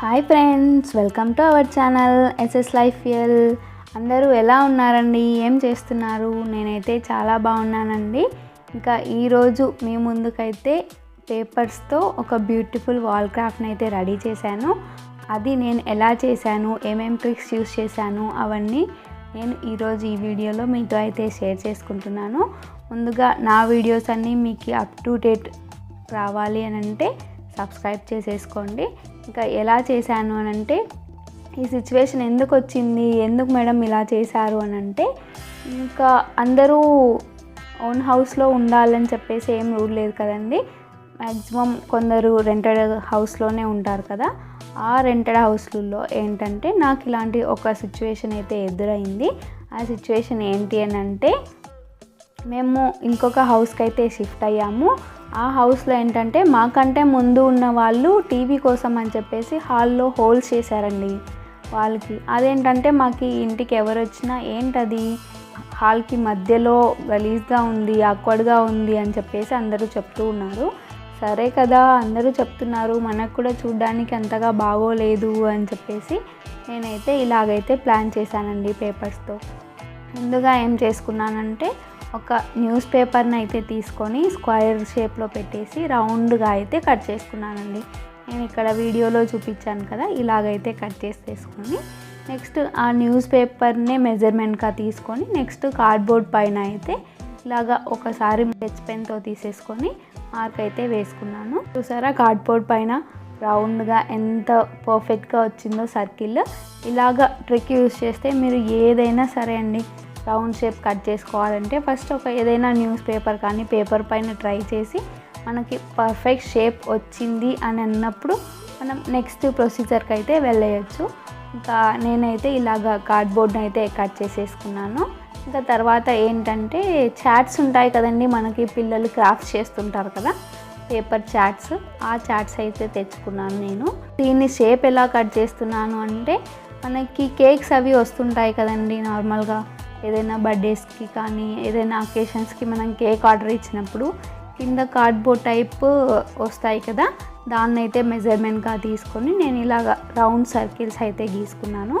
Hi friends welcome to our channel SS life L. అందరూ ఎలా ఉన్నారండి? ఏం చేస్తున్నారు? నేనైతే చాలా బాగున్నానండి. ఇంకా ఈరోజు మీ ముందుకైతే పేపర్స్తో ఒక బ్యూటిఫుల్ వాల్ క్రాఫ్ట్ని అయితే రెడీ చేశాను. అది నేను ఎలా చేశాను? ఏమేం ట్రిక్స్ యూస్ చేశాను? అవన్నీ నేను ఈరోజు ఈ వీడియోలో మీతో అయితే షేర్ చేసుకుంటున్నాను. ముందుగా నా వీడియోస్ అన్నీ మీకు అప్ టు డేట్ రావాలి అని అంటే సబ్స్క్రైబ్ చేసేసుకోండి. ఇంకా ఎలా చేశాను అని అంటే ఈ సిచ్యువేషన్ ఎందుకు వచ్చింది? ఎందుకు మేడం ఇలా చేశారు అని అంటే ఇంకా అందరూ ఓన్ హౌస్లో ఉండాలని చెప్పేసి ఏం రూల్ లేదు కదండి. మ్యాక్సిమం కొందరు రెంటెడ్ హౌస్లోనే ఉంటారు కదా. ఆ రెంటెడ్ హౌస్లలో ఏంటంటే నాకు ఇలాంటి ఒక సిచ్యువేషన్ అయితే ఎదురైంది. ఆ సిచ్యువేషన్ ఏంటి అని అంటే మేము ఇంకొక హౌస్కి అయితే షిఫ్ట్ అయ్యాము. ఆ హౌస్లో ఏంటంటే మాకంటే ముందు ఉన్న వాళ్ళు టీవీ కోసం అని చెప్పేసి హాల్లో హోల్స్ చేశారండి వాళ్ళకి. అదేంటంటే మాకు ఇంటికి ఎవరు వచ్చినా ఏంటది? హాల్కి మధ్యలో గలీజ్గా ఉంది ఆక్వర్డ్గా ఉంది అని చెప్పేసి అందరూ చెప్తూ ఉన్నారు. సరే కదా అందరూ చెప్తున్నారు మనకు కూడా చూడ్డానికి అంతగా బాగోలేదు అని చెప్పేసి నేనైతే ఇలాగైతే ప్లాన్ చేశానండి పేపర్స్తో. ముందుగా ఏం చేసుకున్నానంటే ఒక న్యూస్ పేపర్ని అయితే తీసుకొని స్క్వైర్ షేప్లో పెట్టేసి రౌండ్గా అయితే కట్ చేసుకున్నానండి. నేను ఇక్కడ వీడియోలో చూపించాను కదా ఇలాగైతే కట్ చేసేసుకొని నెక్స్ట్ ఆ న్యూస్ పేపర్నే మెజర్మెంట్గా తీసుకొని నెక్స్ట్ కార్డ్బోర్డ్ పైన అయితే ఇలాగా ఒకసారి టచ్ పెన్తో తీసేసుకొని మార్క్ అయితే వేసుకున్నాను. చూసారా కార్డ్బోర్డ్ పైన రౌండ్గా ఎంత పర్ఫెక్ట్గా వచ్చిందో సర్కిల్. ఇలాగ ట్రిక్ యూస్ చేస్తే మీరు ఏదైనా సరే అండి రౌండ్ షేప్ కట్ చేసుకోవాలంటే ఫస్ట్ ఒక ఏదైనా న్యూస్ పేపర్ కానీ పేపర్ పైన ట్రై చేసి మనకి పర్ఫెక్ట్ షేప్ వచ్చింది అని అన్నప్పుడు మనం నెక్స్ట్ ప్రొసీజర్కి అయితే వెళ్ళేయచ్చు. ఇంకా నేనైతే ఇలాగ కార్డ్బోర్డ్ని అయితే కట్ చేసేసుకున్నాను. ఇంకా తర్వాత ఏంటంటే చాట్స్ ఉంటాయి కదండి మనకి పిల్లలు క్రాఫ్ట్స్ చేస్తుంటారు కదా పేపర్ చాట్స్. ఆ చాట్స్ అయితే తెచ్చుకున్నాను నేను. దీన్ని షేప్ ఎలా కట్ చేస్తున్నాను అంటే మనకి కేక్స్ అవి వస్తుంటాయి కదండి నార్మల్గా. ఏదైనా బర్త్డేస్కి కానీ ఏదైనా అకేషన్స్కి మనం కేక్ ఆర్డర్ ఇచ్చినప్పుడు కింద కార్డ్బోర్డ్ టైప్ వస్తాయి కదా దాన్ని అయితే మెజర్మెంట్గా తీసుకొని నేను ఇలాగ రౌండ్ సర్కిల్స్ అయితే గీసుకున్నాను.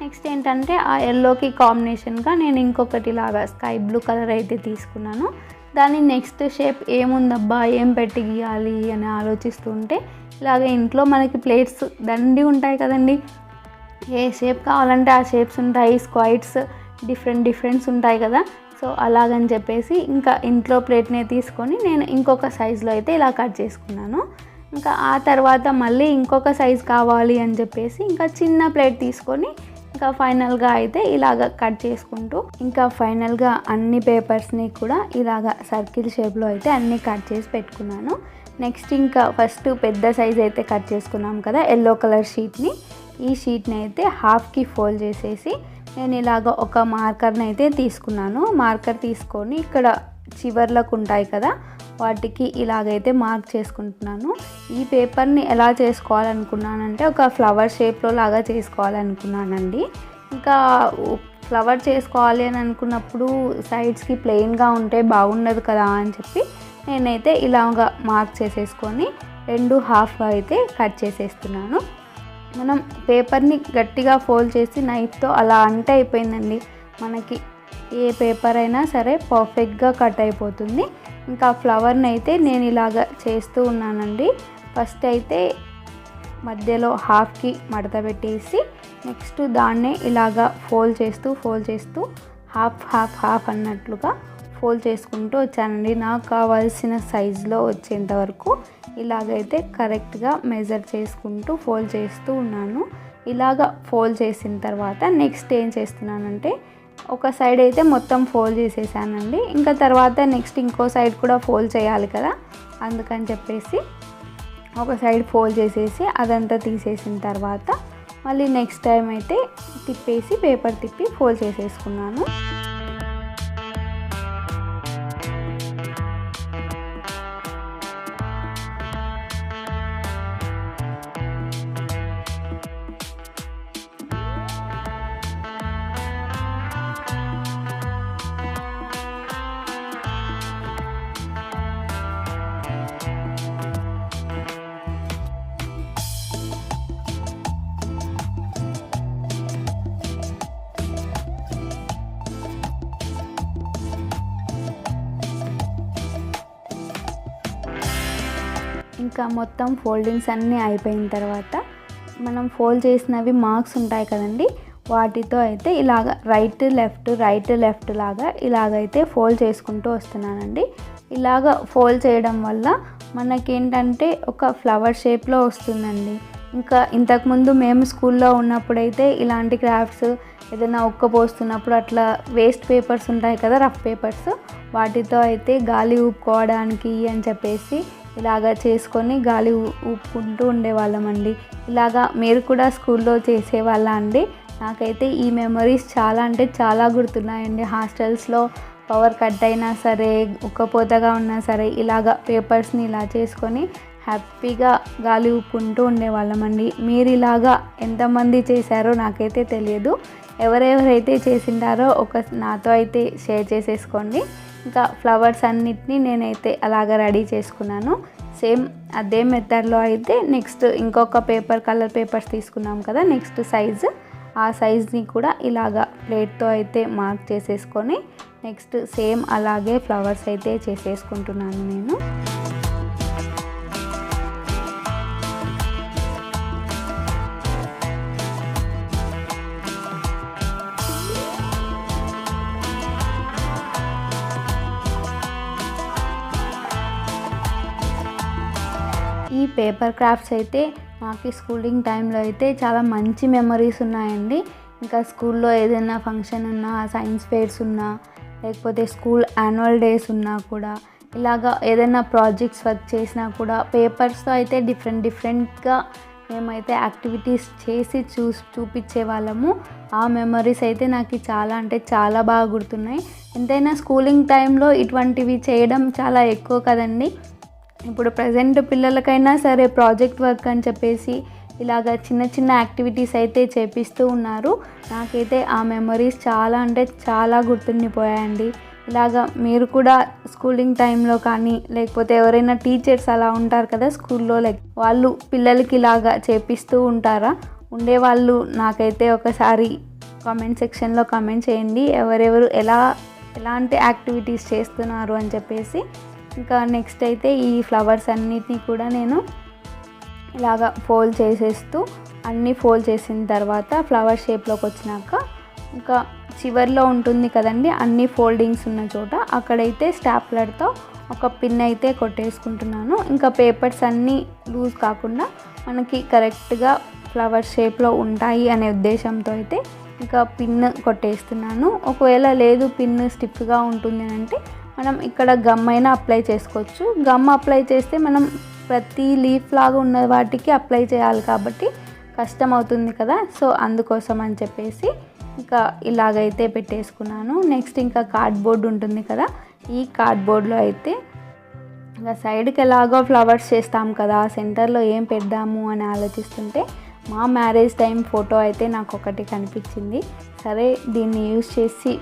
నెక్స్ట్ ఏంటంటే ఆ ఎల్లోకి కాంబినేషన్గా నేను ఇంకొకటి ఇలాగా స్కై బ్లూ కలర్ అయితే తీసుకున్నాను. దాని నెక్స్ట్ షేప్ ఏముందబ్బా ఏం పెట్టి గీయాలి అని ఆలోచిస్తుంటే ఇలాగ ఇంట్లో మనకి ప్లేట్స్ దండి ఉంటాయి కదండి. ఏ షేప్ కావాలంటే ఆ షేప్స్ ఉంటాయి స్క్వైట్స్ డిఫరెంట్ డిఫరెన్స్ ఉంటాయి కదా. సో అలాగని చెప్పేసి ఇంకా ఇంట్లో ప్లేట్నే తీసుకొని నేను ఇంకొక సైజులో అయితే ఇలా కట్ చేసుకున్నాను. ఇంకా ఆ తర్వాత మళ్ళీ ఇంకొక సైజ్ కావాలి అని చెప్పేసి ఇంకా చిన్న ప్లేట్ తీసుకొని ఇంకా ఫైనల్గా అయితే ఇలాగ కట్ చేసుకుంటూ ఇంకా ఫైనల్గా అన్ని పేపర్స్ని కూడా ఇలాగ సర్కిల్ షేప్లో అయితే అన్నీ కట్ చేసి పెట్టుకున్నాను. నెక్స్ట్ ఇంకా ఫస్ట్ పెద్ద సైజ్ అయితే కట్ చేసుకున్నాం కదా ఎల్లో కలర్ షీట్ని. ఈ షీట్ని అయితే హాఫ్కి ఫోల్డ్ చేసేసి నేను ఇలాగ ఒక మార్కర్ని అయితే తీసుకున్నాను. మార్కర్ తీసుకొని ఇక్కడ చివర్లకు ఉంటాయి కదా వాటికి ఇలాగైతే మార్క్ చేసుకుంటున్నాను. ఈ పేపర్ని ఎలా చేసుకోవాలనుకున్నానంటే ఒక ఫ్లవర్ షేప్లో లాగా చేసుకోవాలనుకున్నానండి. ఇంకా ఫ్లవర్ చేసుకోవాలి అని అనుకున్నప్పుడు సైడ్స్కి ప్లెయిన్గా ఉంటే బాగుండదు కదా అని చెప్పి నేనైతే ఇలాగ మార్క్ చేసేసుకొని రెండు హాఫ్గా అయితే కట్ చేసేస్తున్నాను. మనం పేపర్ని గట్టిగా ఫోల్డ్ చేసి నైఫ్తో అలా అంటే అయిపోయిందండి. మనకి ఏ పేపర్ అయినా సరే పర్ఫెక్ట్గా కట్ అయిపోతుంది. ఇంకా ఫ్లవర్ని అయితే నేను ఇలాగ చేస్తూ ఉన్నానండి. ఫస్ట్ అయితే మధ్యలో హాఫ్కి మడత పెట్టేసి నెక్స్ట్ దాన్నే ఇలాగా ఫోల్డ్ చేస్తూ ఫోల్డ్ చేస్తూ హాఫ్ హాఫ్ హాఫ్ అన్నట్లుగా ఫోల్డ్ చేసుకుంటూ వచ్చానండి. నాకు కావాల్సిన సైజులో వచ్చేంత వరకు ఇలాగైతే కరెక్ట్గా మెజర్ చేసుకుంటూ ఫోల్డ్ చేస్తూ ఉన్నాను. ఇలాగ ఫోల్డ్ చేసిన తర్వాత నెక్స్ట్ ఏం చేస్తున్నానంటే ఒక సైడ్ అయితే మొత్తం ఫోల్డ్ చేసేసానండి. ఇంకా తర్వాత నెక్స్ట్ ఇంకో సైడ్ కూడా ఫోల్డ్ చేయాలి కదా అందుకని చెప్పేసి ఒక సైడ్ ఫోల్డ్ చేసేసి అదంతా తీసేసిన తర్వాత మళ్ళీ నెక్స్ట్ టైం అయితే తిప్పేసి పేపర్ తిప్పి ఫోల్డ్ చేసేసుకున్నాను. ఇంకా మొత్తం ఫోల్డింగ్స్ అన్నీ అయిపోయిన తర్వాత మనం ఫోల్డ్ చేసినవి మార్క్స్ ఉంటాయి కదండి వాటితో అయితే ఇలాగ రైట్ లెఫ్ట్ రైట్ లెఫ్ట్ లాగా ఇలాగైతే ఫోల్డ్ చేసుకుంటూ వస్తున్నానండి. ఇలాగ ఫోల్డ్ చేయడం వల్ల మనకేంటంటే ఒక ఫ్లవర్ షేప్లో వస్తుందండి. ఇంకా ఇంతకుముందు మేము స్కూల్లో ఉన్నప్పుడైతే ఇలాంటి క్రాఫ్ట్స్ ఏదైనా ఒక్క పోస్తున్నప్పుడు అట్లా వేస్ట్ పేపర్స్ ఉంటాయి కదా రఫ్ పేపర్స్ వాటితో అయితే గాలి ఊపుకోవడానికి అని చెప్పేసి ఇలాగా చేసుకొని గాలి ఊపుకుంటూ ఉండేవాళ్ళమండి. ఇలాగా మీరు కూడా స్కూల్లో చేసేవాళ్ళ అండి? నాకైతే ఈ మెమరీస్ చాలా అంటే చాలా గుర్తున్నాయండి. హాస్టల్స్లో పవర్ కట్ అయినా సరే ఉక్కపోతగా ఉన్నా సరే ఇలాగా పేపర్స్ని ఇలా చేసుకొని హ్యాపీగా గాలి ఊపుకుంటూ ఉండేవాళ్ళమండి. మీరు ఇలాగా ఎంతమంది చేశారో నాకైతే తెలియదు. ఎవరెవరైతే చేసింటారో ఒక నాతో అయితే షేర్ చేసేసుకోండి. ఇంకా ఫ్లవర్స్ అన్నిటినీ నేనైతే అలాగ రెడీ చేసుకున్నాను. సేమ్ అదే మెథడ్లో అయితే నెక్స్ట్ ఇంకొక పేపర్ కలర్ పేపర్స్ తీసుకున్నాం కదా నెక్స్ట్ సైజు. ఆ సైజ్ని కూడా ఇలాగా ప్లేట్తో అయితే మార్క్ చేసేసుకొని నెక్స్ట్ సేమ్ అలాగే ఫ్లవర్స్ అయితే చేసేసుకుంటున్నాను నేను. పేపర్ క్రాఫ్ట్స్ అయితే నాకు స్కూలింగ్ టైంలో అయితే చాలా మంచి మెమరీస్ ఉన్నాయండి. ఇంకా స్కూల్లో ఏదైనా ఫంక్షన్ ఉన్నా సైన్స్ ఫేర్స్ ఉన్నా లేకపోతే స్కూల్ యాన్యువల్ డేస్ ఉన్నా కూడా ఇలాగా ఏదైనా ప్రాజెక్ట్స్ వర్క్ చేసినా కూడా పేపర్స్తో అయితే డిఫరెంట్ డిఫరెంట్గా మేమైతే యాక్టివిటీస్ చేసి చూ చూపించే వాళ్ళము. ఆ మెమరీస్ అయితే నాకు చాలా అంటే చాలా బాగా గుర్తున్నాయి. ఎంతైనా స్కూలింగ్ టైంలో ఇటువంటివి చేయడం చాలా ఎక్కువ కదండి. ఇప్పుడు ప్రజెంట్ పిల్లలకైనా సరే ప్రాజెక్ట్ వర్క్ అని చెప్పేసి ఇలాగ చిన్న చిన్న యాక్టివిటీస్ అయితే చేపిస్తూ ఉన్నారు. నాకైతే ఆ మెమరీస్ చాలా అంటే చాలా గుర్తుండిపోయాయండి. ఇలాగ మీరు కూడా స్కూలింగ్ టైంలో కానీ లేకపోతే ఎవరైనా టీచర్స్ అలా ఉంటారు కదా స్కూల్లో లైక్ వాళ్ళు పిల్లలకి ఇలాగా చేపిస్తూ ఉంటారా? ఉండేవాళ్ళు నాకైతే ఒకసారి కామెంట్ సెక్షన్లో కామెంట్ చేయండి. ఎవరెవరు ఎలా ఎలాంటి యాక్టివిటీస్ చేస్తున్నారు అని చెప్పేసి ఇంకా నెక్స్ట్ అయితే ఈ ఫ్లవర్స్ అన్నిటినీ కూడా నేను ఇలాగా ఫోల్డ్ చేసేస్తూ అన్నీ ఫోల్డ్ చేసిన తర్వాత ఫ్లవర్ షేప్లోకి వచ్చినాక ఇంకా చివర్లో ఉంటుంది కదండి అన్ని ఫోల్డింగ్స్ ఉన్న చోట అక్కడైతే స్టాప్లర్తో ఒక పిన్ అయితే కొట్టేసుకుంటున్నాను. ఇంకా పేపర్స్ అన్నీ లూజ్ కాకుండా మనకి కరెక్ట్గా ఫ్లవర్ షేప్లో ఉంటాయి అనే ఉద్దేశంతో అయితే ఇంకా పిన్ కొట్టేస్తున్నాను. ఒకవేళ లేదు పిన్ స్టిఫ్గా ఉంటుంది అని అంటే మనం ఇక్కడ గమ్ అయినా అప్లై చేసుకోవచ్చు. గమ్ అప్లై చేస్తే మనం ప్రతి లీఫ్ లాగా ఉన్న వాటికి అప్లై చేయాలి కాబట్టి కష్టం అవుతుంది కదా. సో అందుకోసం అని చెప్పేసి ఇంకా ఇలాగైతే పెట్టేసుకున్నాను. నెక్స్ట్ ఇంకా కార్డ్బోర్డ్ ఉంటుంది కదా. ఈ కార్డ్బోర్డ్లో అయితే ఇంకా సైడ్కి ఎలాగో ఫ్లవర్స్ చేస్తాం కదా. సెంటర్లో ఏం పెడదాము అని ఆలోచిస్తుంటే మా మ్యారేజ్ టైం ఫోటో అయితే నాకు ఒకటి కనిపించింది. సరే దీన్ని యూజ్ చేసి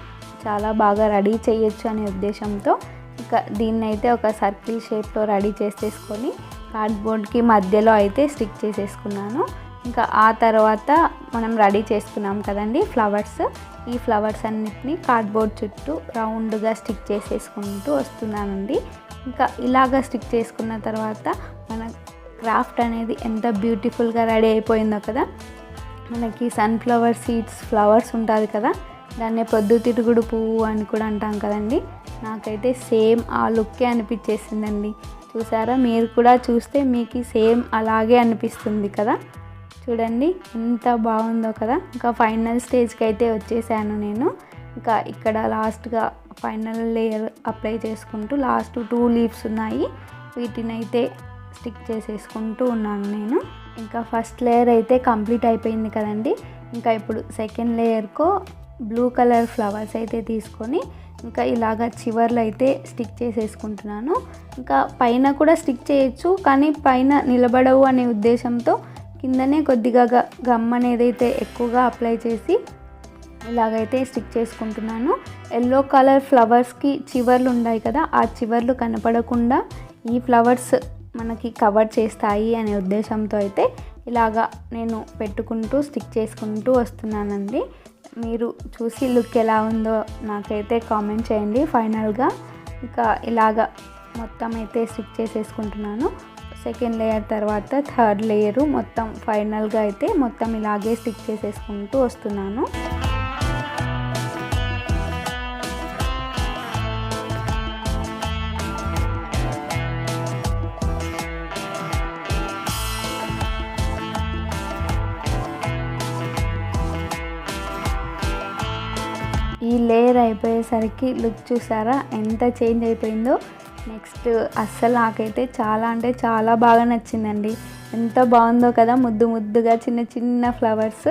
చాలా బాగా రెడీ చేయొచ్చు అనే ఉద్దేశంతో ఇంకా దీన్నైతే ఒక సర్కిల్ షేప్లో రెడీ చేసేసుకొని కార్డ్బోర్డ్కి మధ్యలో అయితే స్టిక్ చేసేసుకున్నాను. ఇంకా ఆ తర్వాత మనం రెడీ చేసుకున్నాం కదండి ఫ్లవర్స్. ఈ ఫ్లవర్స్ అన్నిటినీ కార్డ్బోర్డ్ చుట్టూ రౌండ్గా స్టిక్ చేసేసుకుంటూ వస్తున్నానండి. ఇంకా ఇలాగ స్టిక్ చేసుకున్న తర్వాత మన క్రాఫ్ట్ అనేది ఎంత బ్యూటిఫుల్గా రెడీ అయిపోయిందో కదా. మనకి సన్ఫ్లవర్ సీడ్స్ ఫ్లవర్స్ ఉంటుంది కదా. దాన్నే పొద్దుతిరుగుడు పువ్వు అని కూడా అంటాం కదండి. నాకైతే సేమ్ ఆ లుక్కే అనిపించేసిందండి. చూసారా? మీరు కూడా చూస్తే మీకు సేమ్ అలాగే అనిపిస్తుంది కదా? చూడండి ఎంత బాగుందో కదా? ఇంకా ఫైనల్ స్టేజ్కి అయితే వచ్చేసాను నేను. ఇంకా ఇక్కడ లాస్ట్గా ఫైనల్ లేయర్ అప్లై చేసుకుంటూ లాస్ట్ టూ లీవ్స్ ఉన్నాయి. వీటినైతే అయితే స్టిక్ చేసేసుకుంటూ ఉన్నాను నేను. ఇంకా ఫస్ట్ లేయర్ అయితే కంప్లీట్ అయిపోయింది కదండి. ఇంకా ఇప్పుడు సెకండ్ లేయర్కో బ్లూ కలర్ ఫ్లవర్స్ అయితే తీసుకొని ఇంకా ఇలాగ చివర్లు అయితే స్టిక్ చేసేసుకుంటున్నాను. ఇంకా పైన కూడా స్టిక్ చేయొచ్చు కానీ పైన నిలబడవు అనే ఉద్దేశంతో కిందనే కొద్దిగా గ- గమ్ అనేది అయితే ఎక్కువగా అప్లై చేసి ఇలాగైతే స్టిక్ చేసుకుంటున్నాను. ఎల్లో కలర్ ఫ్లవర్స్కి చివర్లు ఉన్నాయి కదా ఆ చివర్లు కనపడకుండా ఈ ఫ్లవర్స్ మనకి కవర్ చేస్తాయి అనే ఉద్దేశంతో అయితే ఇలాగా నేను పెట్టుకుంటూ స్టిక్ చేసుకుంటూ వస్తున్నానండి. మీరు చూసి లుక్ ఎలా ఉందో నాకైతే కామెంట్ చేయండి ఫైనల్గా. ఇంకా ఇలాగా మొత్తం అయితే స్టిక్ చేసేసుకుంటున్నాను. సెకండ్ లేయర్ తర్వాత థర్డ్ లేయరు మొత్తం ఫైనల్గా అయితే మొత్తం ఇలాగే స్టిక్ చేసేసుకుంటూ వస్తున్నాను. ఈ లేయర్ అయిపోయేసరికి లుక్ చూసారా? ఎంత చేంజ్ అయిపోయిందో. నెక్స్ట్ అస్సలు నాకైతే చాలా అంటే చాలా బాగా నచ్చిందండి. ఎంత బాగుందో కదా ముద్దు ముద్దుగా చిన్న చిన్న ఫ్లవర్స్.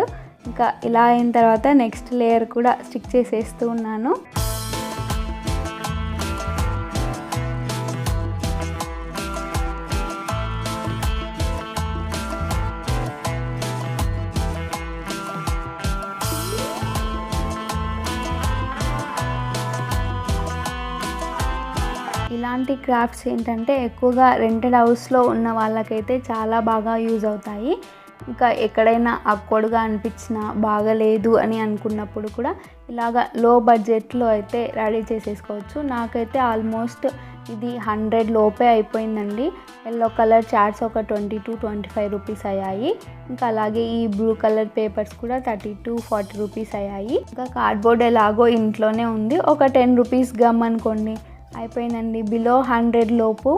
ఇంకా ఇలా అయిన తర్వాత నెక్స్ట్ లేయర్ కూడా స్టిక్ చేసేస్తూ ఉన్నాను. ఇలాంటి క్రాఫ్ట్స్ ఏంటంటే ఎక్కువగా రెంటెడ్ హౌస్లో ఉన్న వాళ్ళకైతే చాలా బాగా యూజ్ అవుతాయి. ఇంకా ఎక్కడైనా అక్కడుగా అనిపించినా బాగలేదు అని అనుకున్నప్పుడు కూడా ఇలాగ లో బడ్జెట్లో అయితే రెడీ చేసేసుకోవచ్చు. నాకైతే ఆల్మోస్ట్ ఇది హండ్రెడ్ లోపే అయిపోయిందండి. ఎల్లో కలర్ చార్ట్స్ ఒక twenty to twenty five rupees అయ్యాయి. ఇంకా అలాగే ఈ బ్లూ కలర్ పేపర్స్ కూడా థర్టీ టు ఫార్టీ రూపీస్ అయ్యాయి. ఇంకా కార్డ్బోర్డ్ ఎలాగో ఇంట్లోనే ఉంది. ఒక టెన్ రూపీస్ గమ్ అనుకోండి. అయిపోయిందండి. బిలో హండ్రెడ్ లోపు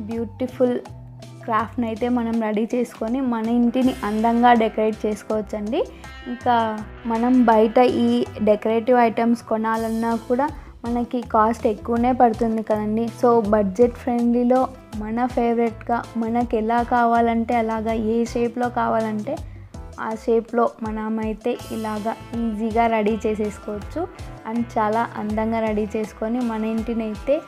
బ్యూటిఫుల్ క్రాఫ్ట్ని అయితే మనం రెడీ చేసుకొని మన ఇంటిని అందంగా డెకరేట్ చేసుకోవచ్చండి. ఇంకా మనం బయట ఈ డెకరేటివ్ ఐటమ్స్ కొనాలన్నా కూడా మనకి కాస్ట్ ఎక్కువనే పడుతుంది కదండి. సో బడ్జెట్ ఫ్రెండ్లీలో మన ఫేవరెట్గా మనకి ఎలా కావాలంటే అలాగా ఏ షేప్లో కావాలంటే ఆ షేప్లో మనమైతే ఇలాగా ఈజీగా రెడీ చేసేసుకోవచ్చు. అండ్ చాలా అందంగా రెడీ చేసుకొని మన ఇంటినైతే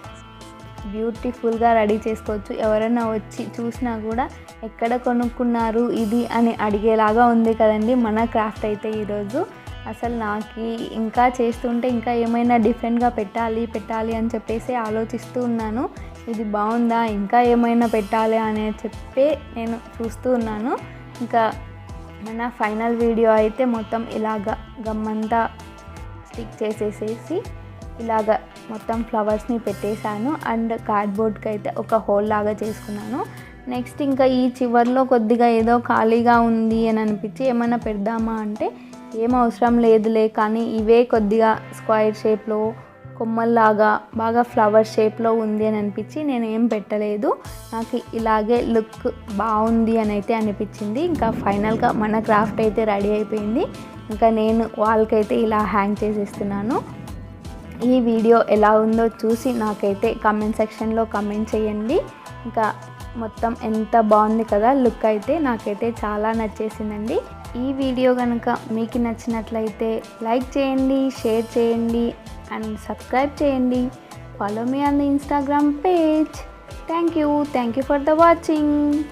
బ్యూటిఫుల్గా రెడీ చేసుకోవచ్చు. ఎవరైనా వచ్చి చూసినా కూడా ఎక్కడ కొనుక్కున్నారు ఇది అని అడిగేలాగా ఉంది కదండి మన క్రాఫ్ట్ అయితే ఈరోజు. అసలు నాకు ఇంకా చేస్తుంటే ఇంకా ఏమైనా డిఫరెంట్గా పెట్టాలి పెట్టాలి అని చెప్పేసి ఆలోచిస్తూ ఉన్నాను. ఇది బాగుందా? ఇంకా ఏమైనా పెట్టాలి అని చెప్పి నేను చూస్తూ ఉన్నాను. ఇంకా మన ఫైనల్ వీడియో అయితే మొత్తం ఇలాగ గమ్మంతా స్టిక్ చేసేసేసి ఇలాగ మొత్తం ఫ్లవర్స్ని పెట్టేశాను. అండ్ కార్డ్బోర్డ్కి అయితే ఒక హోల్ లాగా చేసుకున్నాను. నెక్స్ట్ ఇంకా ఈ చివర్లో కొద్దిగా ఏదో ఖాళీగా ఉంది అని అనిపించి ఏమైనా పెడదామా అంటే ఏం అవసరం లేదులే కానీ ఇవే కొద్దిగా స్క్వైర్ షేప్లో కొమ్మల్లాగా బాగా ఫ్లవర్ షేప్లో ఉంది అని అనిపించి నేను ఏం పెట్టలేదు. నాకు ఇలాగే లుక్ బాగుంది అని అయితే అనిపించింది. ఇంకా ఫైనల్గా మన క్రాఫ్ట్ అయితే రెడీ అయిపోయింది. ఇంకా నేను వాళ్ళకైతే ఇలా హ్యాంగ్ చేసేస్తున్నాను. ఈ వీడియో ఎలా ఉందో చూసి నాకైతే కమెంట్ సెక్షన్లో కమెంట్ చేయండి. ఇంకా మొత్తం ఎంత బాగుంది కదా లుక్ అయితే నాకైతే చాలా నచ్చేసిందండి. ఈ వీడియో కనుక మీకు నచ్చినట్లయితే లైక్ చేయండి షేర్ చేయండి. అండ్ సబ్స్క్రైబ్ చేయండి. Follow me on the Instagram page thank you thank you for the watching